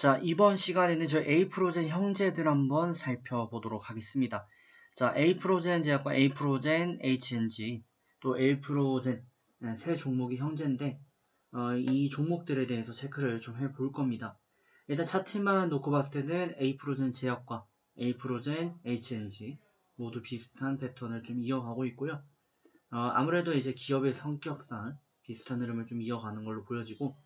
자, 이번 시간에는 저 A프로젠 형제들 한번 살펴보도록 하겠습니다. 자, A프로젠 제약과 A프로젠 HNG, 또 A프로젠 네, 세 종목이 형제인데 어, 이 종목들에 대해서 체크를 좀 해볼 겁니다. 일단 차트만 놓고 봤을 때는 A프로젠 제약과 A프로젠 HNG 모두 비슷한 패턴을 좀 이어가고 있고요. 어, 아무래도 이제 기업의 성격상 비슷한 흐름을 좀 이어가는 걸로 보여지고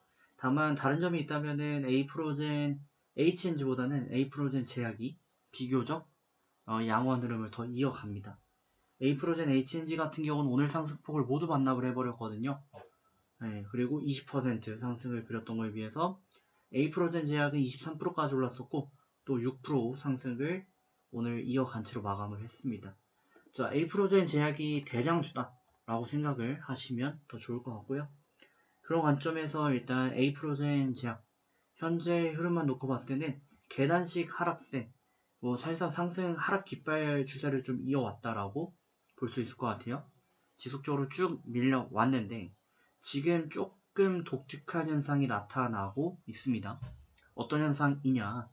다만 다른 점이 있다면은 A프로젠 HNG보다는 A프로젠 제약이 비교적 어, 양호한 흐름을 더 이어갑니다. A프로젠 HNG 같은 경우는 오늘 상승폭을 모두 반납을 해버렸거든요. 네, 그리고 20% 상승을 그렸던 거에 비해서 A프로젠 제약은 23%까지 올랐었고 또 6% 상승을 오늘 이어간 채로 마감을 했습니다. 자, A프로젠 제약이 대장주다 라고 생각을 하시면 더 좋을 것 같고요. 그런 관점에서 일단 A프로젠 제약 현재 흐름만 놓고 봤을 때는 계단식 하락세 뭐 사실상 상승 하락 깃발 추세를 좀 이어왔다라고 볼 수 있을 것 같아요. 지속적으로 쭉 밀려왔는데 지금 조금 독특한 현상이 나타나고 있습니다. 어떤 현상이냐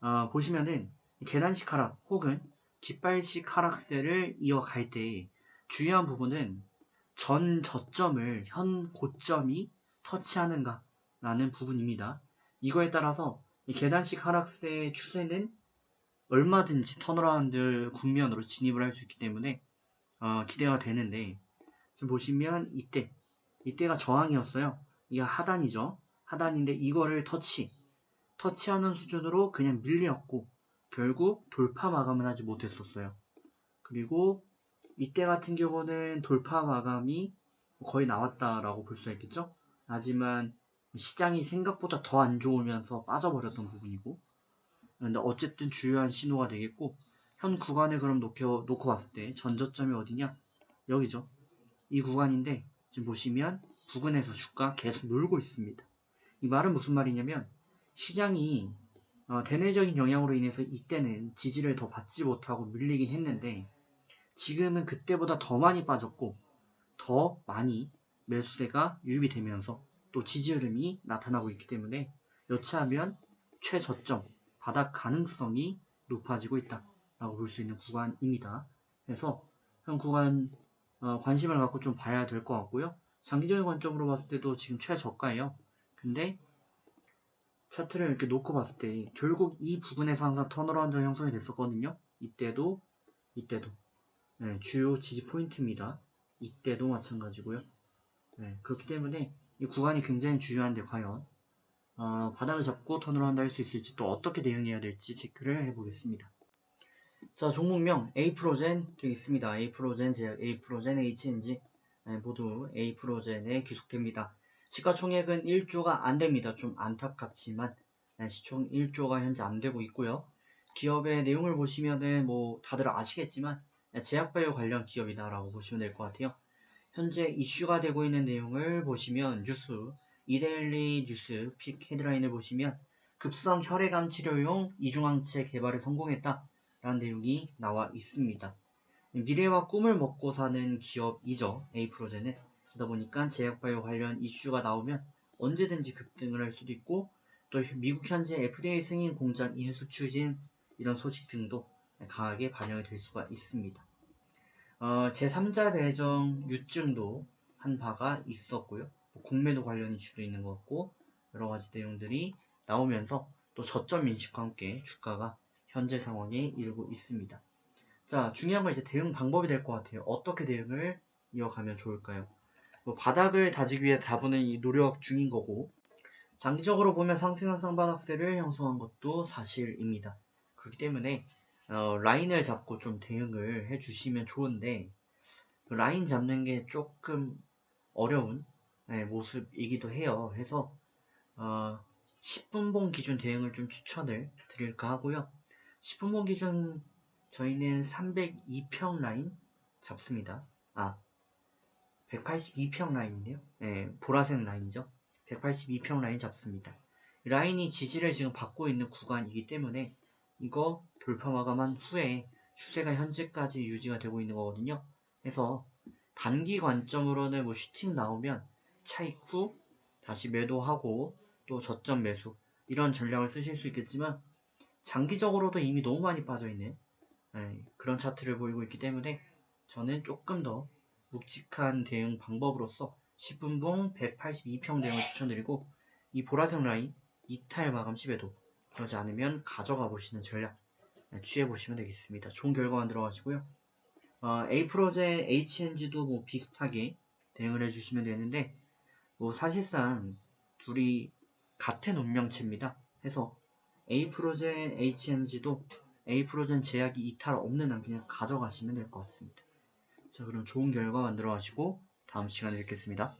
어, 보시면은 계단식 하락 혹은 깃발식 하락세를 이어갈 때 중요한 부분은 전 저점을 현 고점이 터치하는가 라는 부분입니다. 이거에 따라서 계단식 하락세의 추세는 얼마든지 턴어라운드 국면으로 진입을 할 수 있기 때문에 어, 기대가 되는데 지금 보시면 이때 이때가 저항이었어요. 이게 하단이죠. 하단인데 이거를 터치 터치하는 수준으로 그냥 밀렸고 결국 돌파 마감은 하지 못했었어요. 그리고 이때 같은 경우는 돌파 마감이 거의 나왔다라고 볼 수 있겠죠. 하지만 시장이 생각보다 더 안 좋으면서 빠져버렸던 부분이고 근데 어쨌든 주요한 신호가 되겠고 현 구간을 그럼 놓고, 놓고 봤을 때 전저점이 어디냐? 여기죠. 이 구간인데 지금 보시면 부근에서 주가 계속 놀고 있습니다. 이 말은 무슨 말이냐면 시장이 어, 대내적인 영향으로 인해서 이때는 지지를 더 받지 못하고 밀리긴 했는데 지금은 그때보다 더 많이 빠졌고 더 많이 매수세가 유입이 되면서 또 지지 흐름이 나타나고 있기 때문에 여차하면 최저점 바닥 가능성이 높아지고 있다라고 볼 수 있는 구간입니다. 그래서 현 구간 어, 관심을 갖고 좀 봐야 될 것 같고요. 장기적인 관점으로 봤을 때도 지금 최저가예요. 근데 차트를 이렇게 놓고 봤을 때 결국 이 부분에서 항상 턴어라운드 형성이 됐었거든요. 이때도 이때도 네, 주요 지지 포인트입니다. 이때도 마찬가지고요. 네, 그렇기 때문에 이 구간이 굉장히 중요한데 과연 어, 바닥을 잡고 턴어라운드 할수 있을지 또 어떻게 대응해야 될지 체크를 해보겠습니다. 자 종목명 A프로젠 되겠습니다. A프로젠 제약 A프로젠 HNG 네, 모두 A프로젠에 귀속됩니다. 시가총액은 1조가 안됩니다. 좀 안타깝지만 네, 시총 1조가 현재 안되고 있고요. 기업의 내용을 보시면은 뭐 다들 아시겠지만 제약바이오 관련 기업이다라고 보시면 될 것 같아요. 현재 이슈가 되고 있는 내용을 보시면 뉴스, 이데일리 뉴스 픽 헤드라인을 보시면 급성 혈액암 치료용 이중항체 개발에 성공했다 라는 내용이 나와 있습니다. 미래와 꿈을 먹고 사는 기업이죠. 에이프로젠은. 그러다 보니까 제약바이오 관련 이슈가 나오면 언제든지 급등을 할 수도 있고 또 미국 현재 FDA 승인 공장 이해수 추진 이런 소식 등도 강하게 반영이 될 수가 있습니다. 어, 제3자 배정 유증도 한 바가 있었고요. 공매도 관련 이슈도 있는 것 같고 여러 가지 내용들이 나오면서 또 저점 인식과 함께 주가가 현재 상황에 이르고 있습니다. 자, 중요한 건 이제 대응 방법이 될 것 같아요. 어떻게 대응을 이어가면 좋을까요? 뭐 바닥을 다지기 위해 다분히 이 노력 중인 거고 장기적으로 보면 상승한 상반악세를 형성한 것도 사실입니다. 그렇기 때문에 어, 라인을 잡고 좀 대응을 해주시면 좋은데 그 라인 잡는 게 조금 어려운 네, 모습이기도 해요. 해서 어, 10분봉 기준 대응을 좀 추천을 드릴까 하고요. 10분봉 기준 저희는 302평 라인 잡습니다. 아 182평 라인인데요. 네, 보라색 라인이죠. 182평 라인 잡습니다. 라인이 지지를 지금 받고 있는 구간이기 때문에 이거 돌파 마감한 후에 추세가 현재까지 유지가 되고 있는 거거든요. 그래서 단기 관점으로는 뭐 슈팅 나오면 차익 후 다시 매도하고 또 저점 매수 이런 전략을 쓰실 수 있겠지만 장기적으로도 이미 너무 많이 빠져있는 예, 그런 차트를 보이고 있기 때문에 저는 조금 더 묵직한 대응 방법으로서 10분봉 182평 대응을 추천드리고 이 보라색 라인 이탈 마감 시에도 그러지 않으면 가져가 보시는 전략 취해 보시면 되겠습니다. 좋은 결과 만들어 가시고요. 어, A프로제 HNG도 뭐 비슷하게 대응을 해주시면 되는데 뭐 사실상 둘이 같은 운명체입니다. 해서 A프로젠 HNG도 A프로젠 제약이 이탈 없는 한 그냥 가져가시면 될 것 같습니다. 자 그럼 좋은 결과 만들어 가시고 다음 시간에 뵙겠습니다.